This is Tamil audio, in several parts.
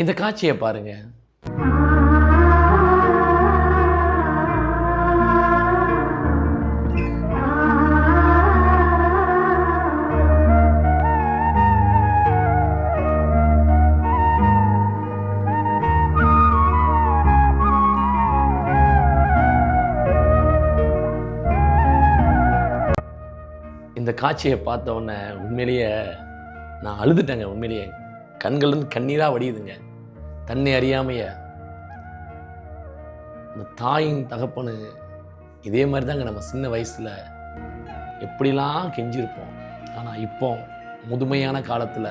இந்த காட்சியை பாருங்க. இந்த காட்சியை பார்த்த உடனே உண்மையிலேயே நான் அழுதுட்டேங்க உண்மையிலேயே. கண்கள்லேருந்து கண்ணீராக வடியுதுங்க. தன்னை அறியாமைய இந்த தாயின் தகப்பனு இதே மாதிரி தாங்க நம்ம சின்ன வயசில் எப்படிலாம் கெஞ்சிருப்போம். ஆனால் இப்போ முதுமையான காலத்தில்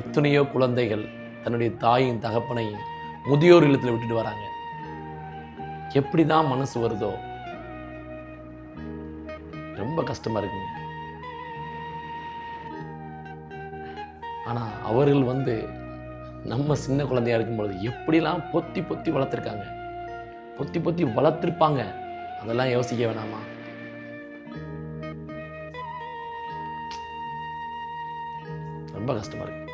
எத்தனையோ குழந்தைகள் தன்னுடைய தாயின் தகப்பனை முதியோர் இல்லத்தில் விட்டுட்டு வராங்க. எப்படி தான் மனசு வருதோ ரொம்ப கஷ்டமாக இருக்குங்க. ஆனால் அவர்கள் வந்து நம்ம சின்ன குழந்தையா இருக்கும்பொழுது எப்படிலாம் பொத்தி பொத்தி வளர்த்துருக்காங்க? பொத்தி பொத்தி வளர்த்துருப்பாங்க? அதெல்லாம் யோசிக்க வேணாமா? ரொம்ப கஷ்டமாக இருக்கு.